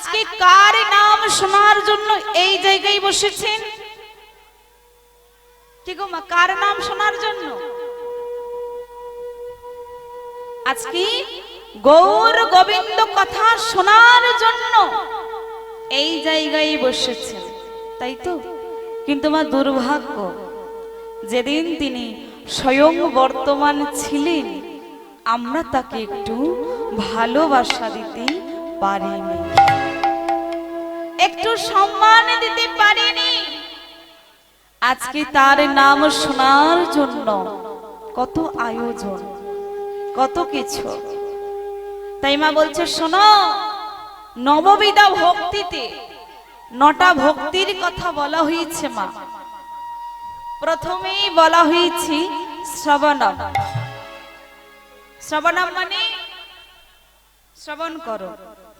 আজকে কার নাম শোনার জন্য এই জায়গায় বসেছেন? মা, কার নাম শোনার জন্য? আজকে গৌর গোবিন্দ কথা শোনার জন্য এই জায়গায় বসেছেন, তাই তো? কিন্তু আমার দুর্ভাগ্য, যেদিন তিনি স্বয়ং বর্তমান ছিলেন, আমরা তাকে একটু ভালোবাসা দিতে পারিনি। একটু সম্মান দিতে পারিনি। আজকে তার নাম শোনার জন্য কত আয়োজন, কত কিছু। তাই মা বলছে, শোনো, নববিধা ভক্তিতে নটা ভক্তির কথা বলা হয়েছে মা। প্রথমেই বলা হয়েছে শ্রবণম। শ্রবণম মানে শ্রবণ করো।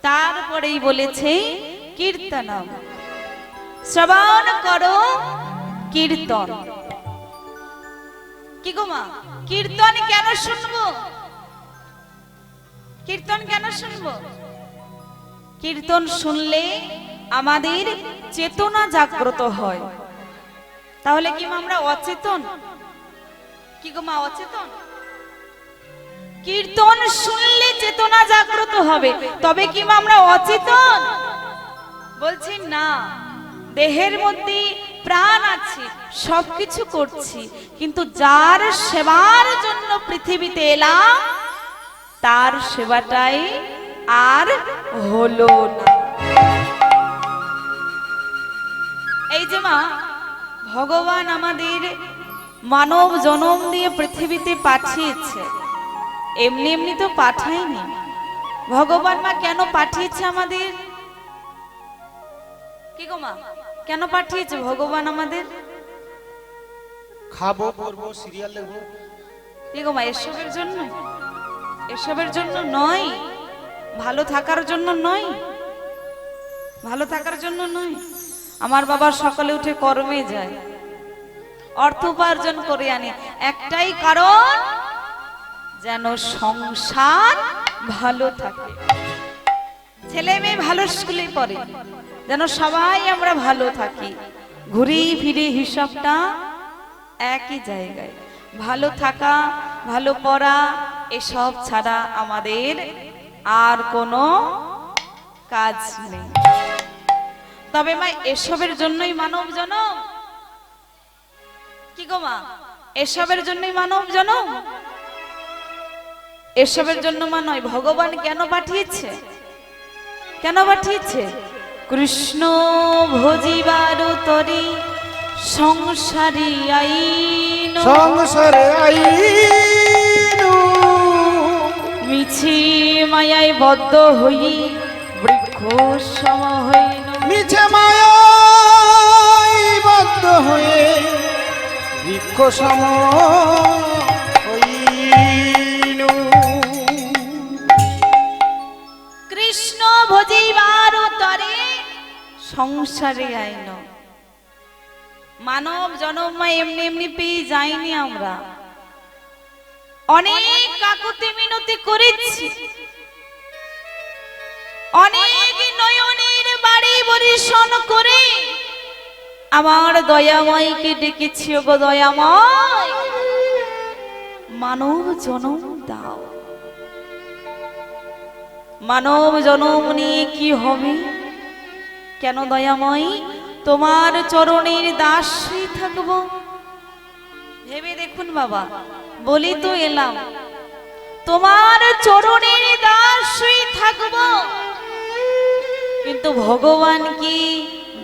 তারপরেই বলেছে কীর্তনম। শ্রবণ করো, কীর্তন। কি গো মা? কীর্তন কেন শুনব? কীর্তন কেন শুনব? কীর্তন শুনলে আমাদের চেতনা জাগ্রত হয়। তাহলে কি আমরা অচেতন? কি গো মা, অচেতন? কীর্তন শুনলে চেতনা জাগ্রত হবে। তবে কি আমরা অচেতন? বলছি, না, দেহের মধ্যে প্রাণ আছে, সবকিছু করছি, কিন্তু যার সেবার জন্য পৃথিবীতে এলাম, তার সেবাটাই আর হলো না। এই যে মা, ভগবান আমাদের মানব জনম দিয়ে পৃথিবীতে পাঠিয়েছে। এমনি এমনি তো পাঠায়নি। ভগবান মা কেন পাঠিয়েছে আমাদের? কি গো মা? কেন পাঠিয়েছে? ভগবান আমাদের? খাব পড়ব সিরিয়াল দেখব। কি গো মা এসবের জন্য? এসবের জন্য নয়। ভালো থাকার জন্য নয়। ভালো থাকার জন্য নয়। আমার বাবা সকালে উঠে কর্মে যায়। অর্থ উপার্জন করে আনে। একটাই কারণ যেন সংসার ভালো থাকে। ছেলে মেয়ে ভালো স্কুলে পড়ে। যেন সবাই আমরা ভালো থাকি। ঘুরে ফিরে হিসাবটা একই জায়গায়। ভালো থাকা, ভালো পড়া এসব ছাড়া আমাদের আর কোনো কাজ নেই। তবে মা, এসবের জন্যই মানব জনম কি গো মা? এসবের জন্যই মানব জনম এসবের জন্য মা নয়, ভগবান কেন পাঠিয়েছে? কেন পাঠিয়েছে? কৃষ্ণ ভজিবার তরি সংসারী আইন। সংসারে আইনু। মিছি মায়ায় বদ্ধ হই বৃক্ষ সম হইন। মিছে মায়াই বদ্ধ হয়ে বৃক্ষ সম সংসারে আইন। মানব জনম এমনি এমনি পেয়ে যাইনি আমরা। অনেক কাকুতি মিনতি করেছি। অনেক নয়নের বাড়ি বরিশন করে আমার দয়াময়কে ডেকেছি গো দয়াময়। মানব জনম দাও। মানব জনম নিয়ে কি হবে? কেন দয়াময়? তোমার চরণের দাসী থাকব। ভেবে দেখুন বাবা, বলি তো এলাম। তোমার চরণের দাসী থাকব। কিন্তু ভগবান কি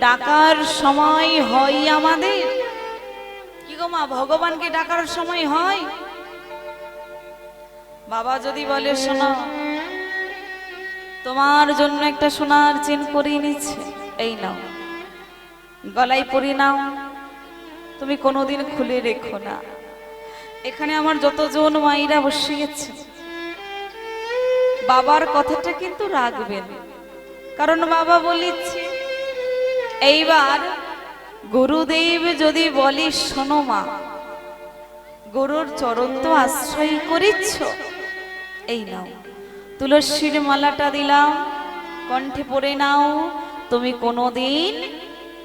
ডাকার সময় হয় আমাদের? কি গো মা ভগবানকে ডাকার সময় হয়? বাবা যদি বলে, শোনা, তোমার জন্য একটা সোনার চেন করিয়ে নিচ্ছে। এই নাও। গলায় পরি নাও। তুমি কোনোদিন খুলে রেখো না। এখানে আমার যতজন মায়েরা বসে গেছে বাবার কথাটা কিন্তু রাখবেন। কারণ বাবা বলিচ্ছে এইবার গুরুদেব যদি বলি, শোনো মা, গরুর চরণ তো আশ্রয় করিচ্ছ। এই নাও। তুলসীর মালাটা দিলাম, কণ্ঠে পড়ে নাও। তুমি কোনোদিন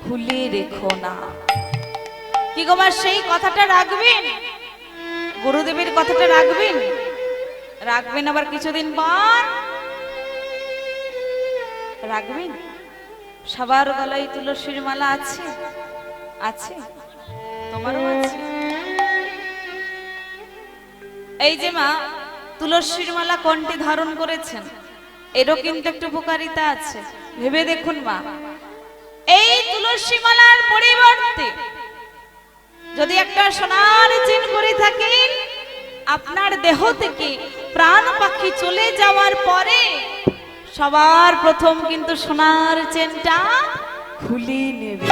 ভুলে রেখো না। কি গো সেই কথাটা রাখবেন? গুরুদেবের কথাটা রাখবেন? রাখবেন আবার কিছুদিন পর? রাখবেন? সবার গলায় তুলসীর মালা আছে? আছে? তোমারও আছে? এই যে মা, তুলসীর মালা কণ্ঠে ধারণ করেছেন? এরও কিন্তু একটু উপকারিতা আছে। ভেবে দেখুন মা। এই তুলসী মালার পরিবর্তে যদি একটা সোনার চেন করে থাকেন আপনার দেহ থেকে প্রাণ পাখি চলে যাওয়ার পরে সবার প্রথম কিন্তু সোনার চেনটা খুলে নেবে।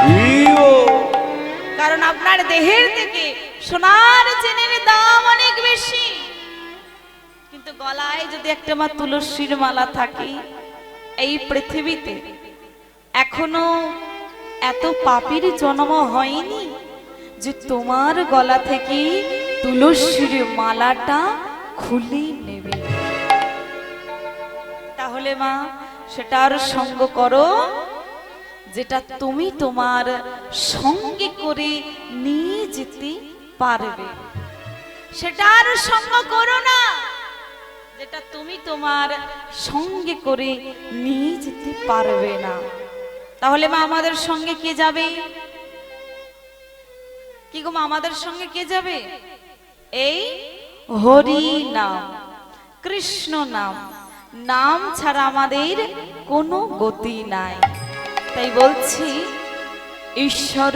কারণ আপনার দেহের থেকে সোনার চেনের দাম অনেক বেশি। কিন্তু গলায় যদি একটা মা তুলসীর মালা থাকে এই পৃথিবীতে এখনও এত পাপীর জন্ম হয়নি যে তোমার গলা থেকে তুলসীর মালাটা খুলে নেবে। তাহলে মা, সেটার সঙ্গ করো, যেটা তুমি তোমার সঙ্গে করে নিয়ে যেতে পারবে। সেটার সঙ্গ করো না। যেটা তুমি তোমার সঙ্গে করে নিয়ে যেতে পারবে না। তাহলে মা, আমাদের সঙ্গে কে যাবে? কি গো আমাদের সঙ্গে কে যাবে? এই হরি নাম, কৃষ্ণ নাম। নাম ছাড়া আমাদের কোনো গতি নাই। তাই বলছি, ঈশ্বর,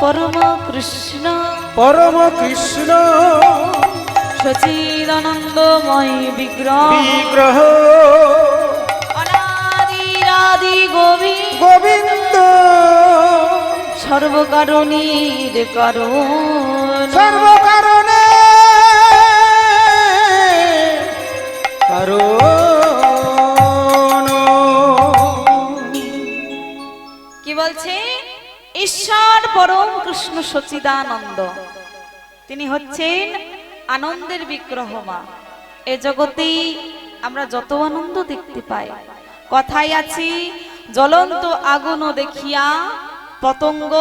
পরম কৃষ্ণ। পরম কৃষ্ণ। সচিদানন্দময় বিগ্রহ। বিগ্রহ। অনাদিরাদি গোবিন্দ। গোবিন্দ। সর্বকারণীর কারণ। সর্বকারণে। কারণ। কি বলছে? ঈশ্বর পরম কৃষ্ণ সচিদানন্দ। তিনি হচ্ছেন আনন্দের বিগ্রহ মা। এ জগতে আমরা যত আনন্দ দেখতে পাই। কথাই আছি, জ্বলন্ত আগুন দেখিয়া পতঙ্গ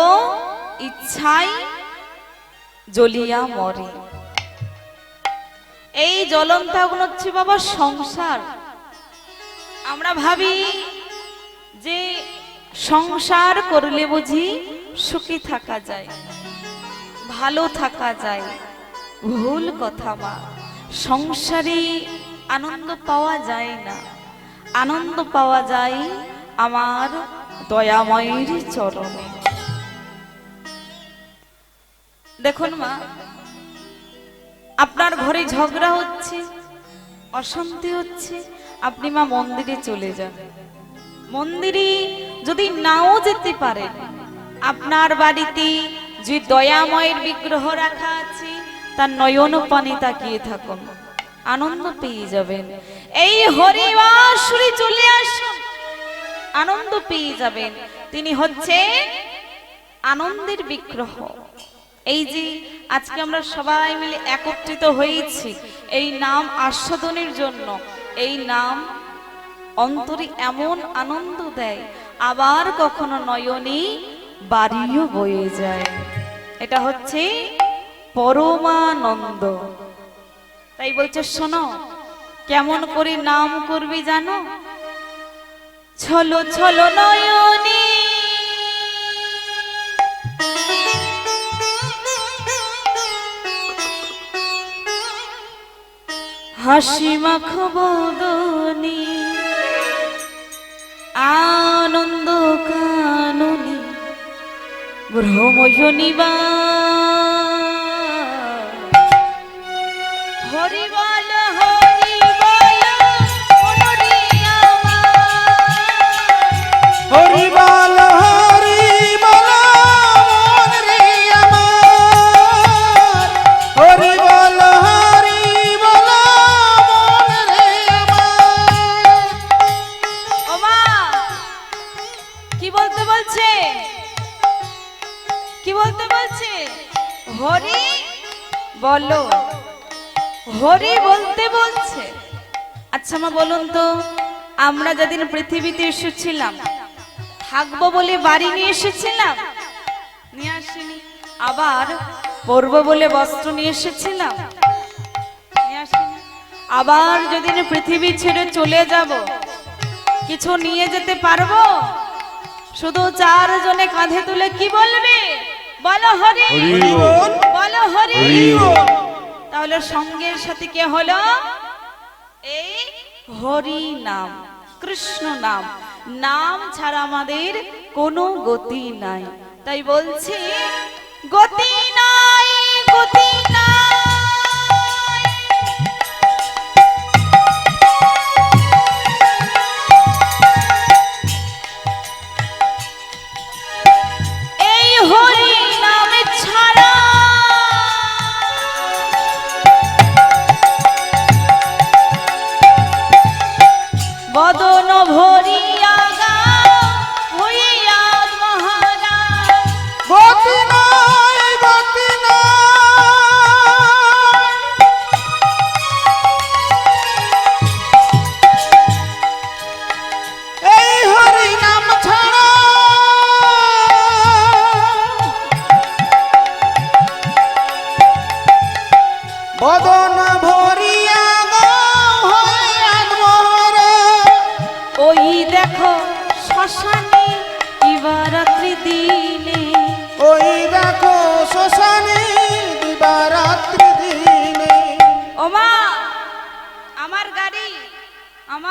ইচ্ছাই জ্বলিয়া মরে। এই জ্বলন্ত আগুন হচ্ছে বাবা সংসার। আমরা ভাবি যে সংসার করলে বুঝি সুখী থাকা যায়, ভালো থাকা যায়। ভুল কথা মা। সংসারে আনন্দ পাওয়া যায় না। আনন্দ পাওয়া যায় আমার দয়াময়ের চরণে। দেখুন মা, আপনার ঘরে ঝগড়া হচ্ছে, অশান্তি হচ্ছে, আপনি মা মন্দিরে চলে যান। মন্দিরে যদি নাও যেতে পারেন, আপনার বাড়িতে যে দয়াময়ের বিগ্রহ রাখা আছে তার নয়ন পানি তাকিয়ে থাকুন। আনন্দ পেয়ে যাবেন। এই হরিবাসুরি চলে আসুন। আনন্দ পেয়ে যাবেন। তিনি হচ্ছে আনন্দের বিগ্রহ। এই যে আজকে আমরা সবাই মিলে একত্রিত হয়েছি, এই নাম আস্বাদনের জন্য। এই নাম অন্তরে এমন আনন্দ দেয়, আবার কখনো নয়নে বাড়িও বয়ে যায়। এটা হচ্ছে পরমানন্দ। তাই বলছে, শোনো, কেমন করে নাম করবি জানো? ছলো ছলো নয়নী। হাসি মাখো বদনী, আনন্দ কাননী ব্রহ্মজনিবা হরি আচ্ছা মা বলুন তো আমরা যেদিন পৃথিবীতে এসেছিলাম থাকব বলে বাড়ি নিয়ে এসেছিলাম? নিয়ে আসিনি। আবার পরবো বলে বস্ত্র নিয়ে এসেছিলাম? আবার যদি পৃথিবী ছেড়ে চলে যাব কিছু নিয়ে যেতে পারব? শুধু চারজনে কাঁধে তুলে কি বলবে? বলো হরি। বল। হরি। তাহলে সঙ্গের সাথে কে হলো? এই হরি নাম কৃষ্ণ নাম। নাম ছাড়া আমাদের কোনো গতি নাই। তাই বলছি গতি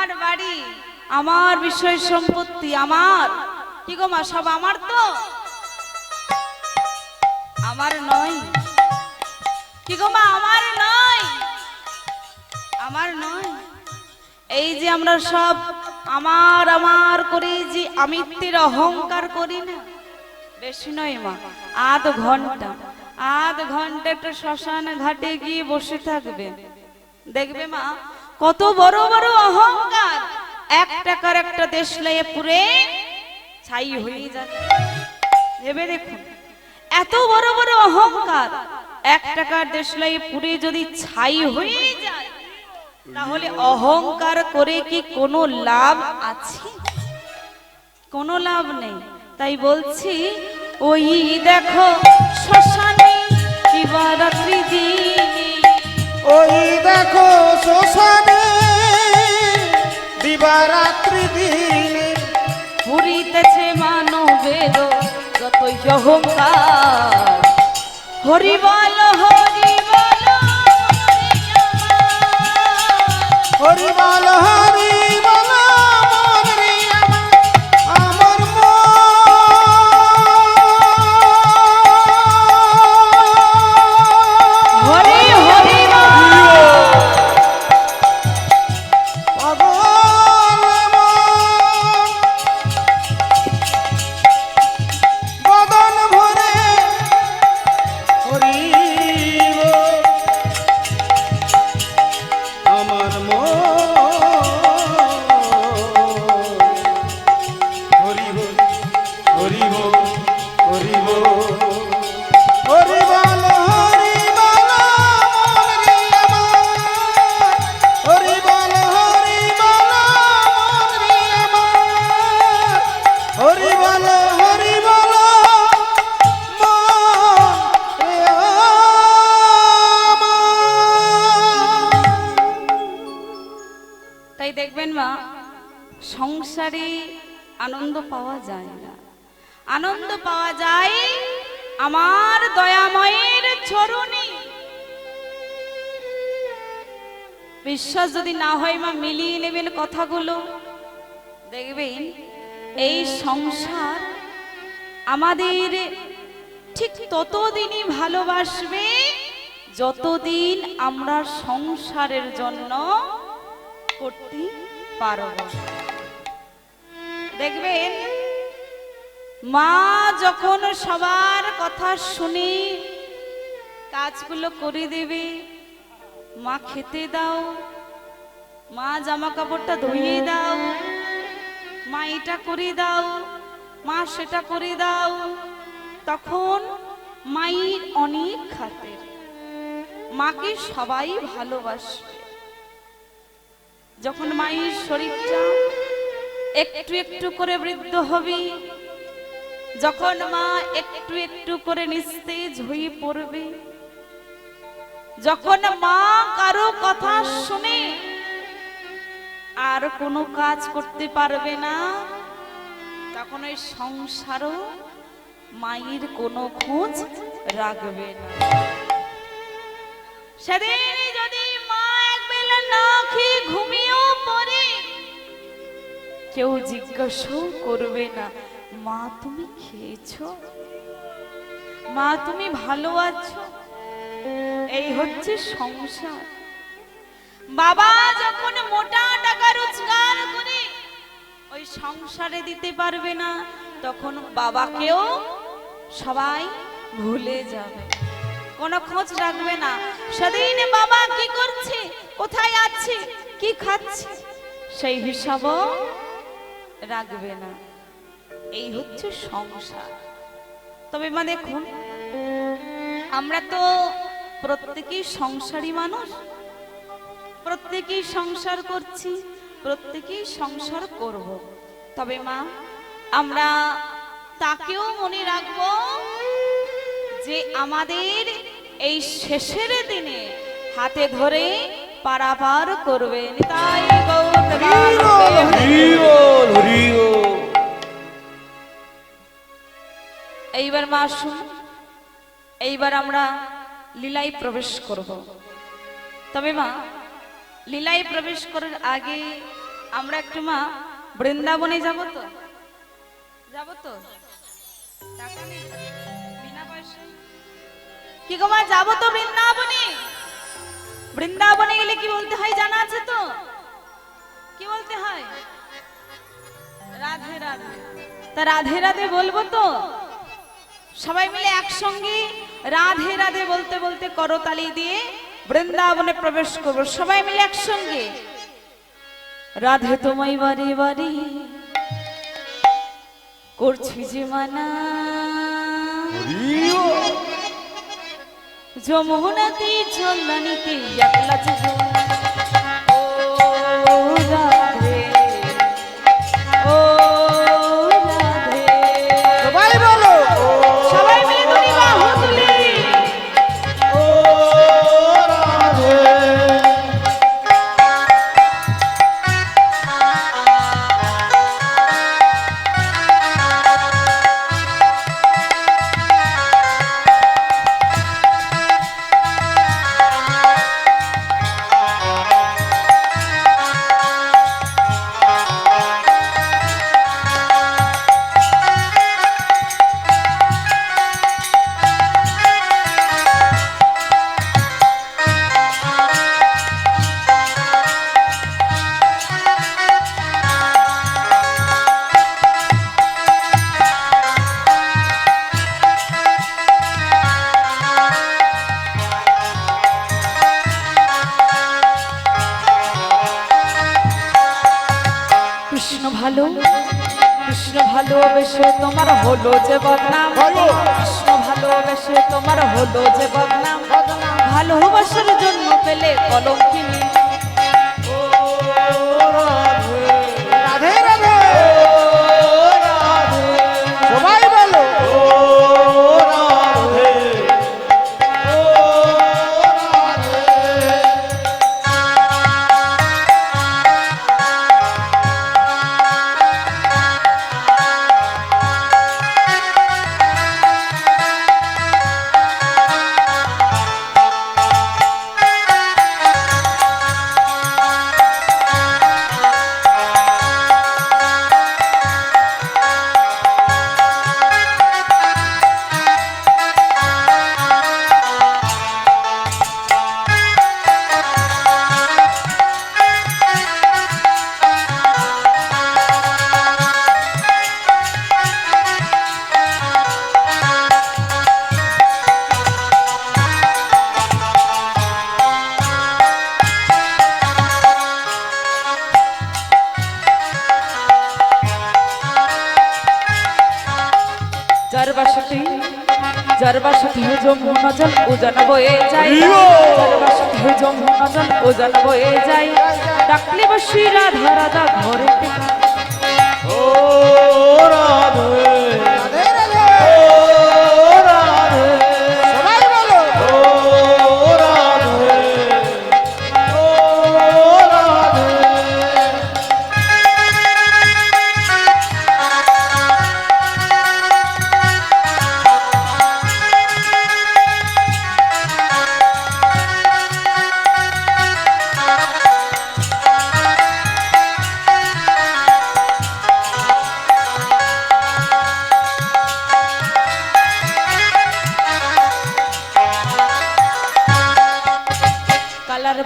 আমার বাড়ি, আমার বিষয় সম্পত্তি আমার। কি গো মা, সব আমার তো? আমার নয়। কি গো মা, আমার নয়? আমার নয়। এই যে আমরা সব আমার আমার করে যে আমিত্বের অহংকার করি না। বেশি নয় মা, আধ ঘণ্টা। আধ ঘণ্টা একটা শ্মশান ঘাটে গিয়ে বসে থাকবে। দেখবে মা কত বড় বড় অহংকার। এক টাকার একটা দেশ লাইয়ে পুরে ছাই হয়ে যাচ্ছে ভেবে দেখুন, এত বড় বড় অহংকার এক টাকার দেশ লাইয়ে পুরে যদি ছাই হয়ে যায়, তাহলে অহংকার করে কি কোনো লাভ আছে? কোনো লাভ নেই। তাই বলছি, ওই দেখো, শ্মশানে দিবারাত্রি দিনে। ওই দেখো শোষণে দিবারাত্রি দিনে পুরিতেছে মানবের যতই অহংকার। হরি বল। হরি বল হরি আনন্দ পাওয়া যায়। না আনন্দ পাওয়া যায় আমার দয়াময়ের চরণে। বিশ্বাস যদি না হয় মা, মিলিয়ে নেবেন কথাগুলো। দেখবেন এই সংসার আমাদের ঠিক ততদিনই ভালোবাসবে যতদিন আমরা সংসারের জন্য করতে পারব দেখবেন, মা যখন সবার কথা শুনি, কাজগুলো করে দেবে। মা খেতে দাও, মা জামা কাপড়টা ধুইয়ে দাও, মা এটা করে দাও, মা সেটা করে দাও। তখন মায়ের অনেক খাতের। মাকে সবাই ভালোবাসবে। যখন মায়ের শরীরটা একটু একটু করে বৃদ্ধ হবি। যখন মা একটু একটু করে নিস্তেজ হয়ে পড়বে, যখন মা কারও কথা শুনে আর কোনো কাজ করতে পারবে না, তখন ওই সংসারও মায়ের কোনো খোঁজ রাখবে না। সেদিন যদি মা একবেলা না খেয়ে ঘুমিয়েও পড়ে কেউ জিজ্ঞাসাও করবে না। মা, তুমি খেয়েছো? মা, তুমি ভালো আছো? এই হচ্ছে সংসার। বাবা, যখন মোটা টাকা রোজগার করে ওই সংসারে দিতে পারবে না, তখন বাবাকেও সবাই ভুলে যাবে। কোনো খোঁজ রাখবে না। সেদিন বাবা কি করছে? কোথায় আছে? কি খাচ্ছে? সেই হিসাবও রাখবে না। এই হচ্ছে সংসার। তবে মা দেখুন আমরা তো প্রত্যেকেই সংসারী মানুষ। প্রত্যেকেই সংসার করছি, প্রত্যেকেই সংসার করব। তবে মা, আমরা তাকেও মনে রাখব যে আমাদের এই শেষের দিনে হাতে ধরে পারাপার করবেন। তাই গৌর এইবার মা, আসুন। এইবার আমরা লীলায় প্রবেশ করব। তবে মা, লীলায় প্রবেশ করার আগে আমরা একটু মা বৃন্দাবনে যাব তো? যাব তো? টাকা নেই? বিনা পয়সায়? কি গো মা, যাব তো বৃন্দাবনে? বৃন্দাবনে গেলে কি বলতে হয় জানা আছে তো? কি বলতে হয়? রাধে রাধে। তা রাধে রাধে বলব তো? সবাই মিলে একসঙ্গে রাধে রাধে বলতে বলতে করতালি দিয়ে বৃন্দাবনে প্রবেশ করব। সবাই মিলে একসঙ্গে। রাধে তোমায় বারে বারে করছি যে মানা। যমুনাতে চন্দানিতে একলা যে ভালোবেসে তোমার হলো যে বদনাম। কৃষ্ণ ভালোবেসে তোমার হলো যে বদনাম। ভালোবাসার জন্য পেলে কলঙ্কিনী সর্বসতী যমুনা জল উজান বয়ে যাই সর্বসতী যমুনা জল উজান বয়ে যায়। ডাকলে বসি রাধা রাধা ঘরে ও রাধা।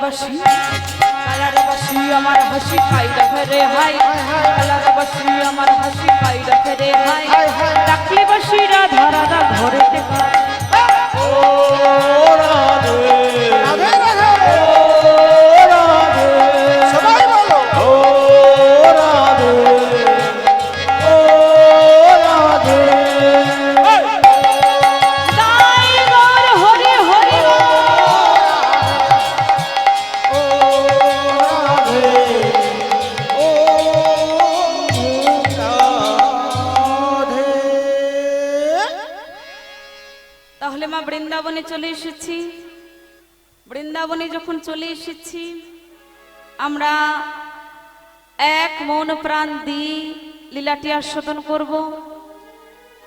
কালার বৃন্দাবনে যখন চলে এসেছি, আমরা এক মন প্রাণ দিয়ে লীলাটি আস্বাদন করব।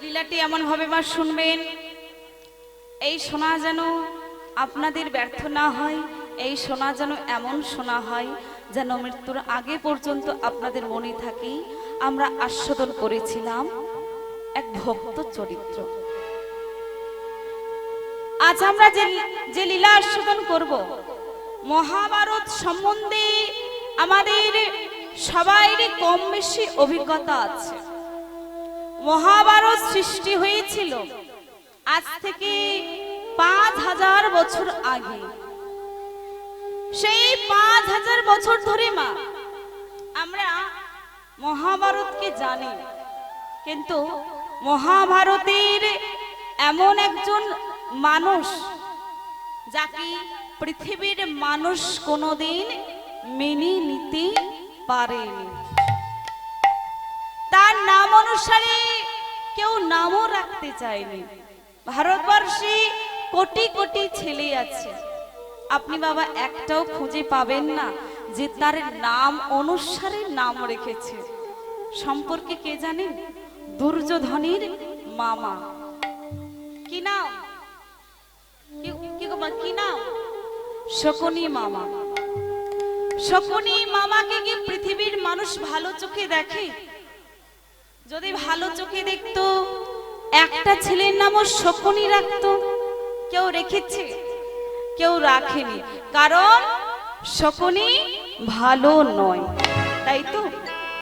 লীলাটি এমনভাবে বা শুনবেন, এই শোনা যেন আপনাদের ব্যর্থ না হয়, এই শোনা যেন এমন শোনা হয় যেন মৃত্যুর আগে পর্যন্ত আপনাদের মনে থাকে আমরা আস্বাদন করেছিলাম এক ভক্ত চরিত্র। আজ আমরা যে যে লীলা আস্বাদন করব, মহাভারত সম্বন্ধে আমাদের সবাইরই কম বেশি অভিজ্ঞতা আছে। মহাভারত সৃষ্টি হয়েছিল আজ থেকে পাঁচ হাজার বছর আগে। সেই পাঁচ হাজার বছর ধরে মা, আমরা মহাভারতকে জানি, কিন্তু মহাভারতের এমন একজন মানুষ যাকে পৃথিবীর মানুষ কোনোদিন মেনে নিতে পারেনি। তার নাম অনুসারে কেউ নামও রাখতে চায়নি। ভারতবর্ষে কোটি কোটি ছেলে আছে। আপনি বাবা একটাও খুঁজে পাবেন না যে তার নাম অনুসারে নাম রেখেছে। সম্পর্কে কে জানেন দুর্যোধনের মামা। কি নাম? কি- কি মা, কি নাম? শকুনি মামা। শকুনি মামাকে কি পৃথিবীর মানুষ ভালো চোখে দেখে? যদি ভালো চোখে দেখতো একটা ছেলের নামও শকুনি রাখতো কেউ রেখেছে কেউ রাখেনি। কারণ শকুনি ভালো নয় তাই তো?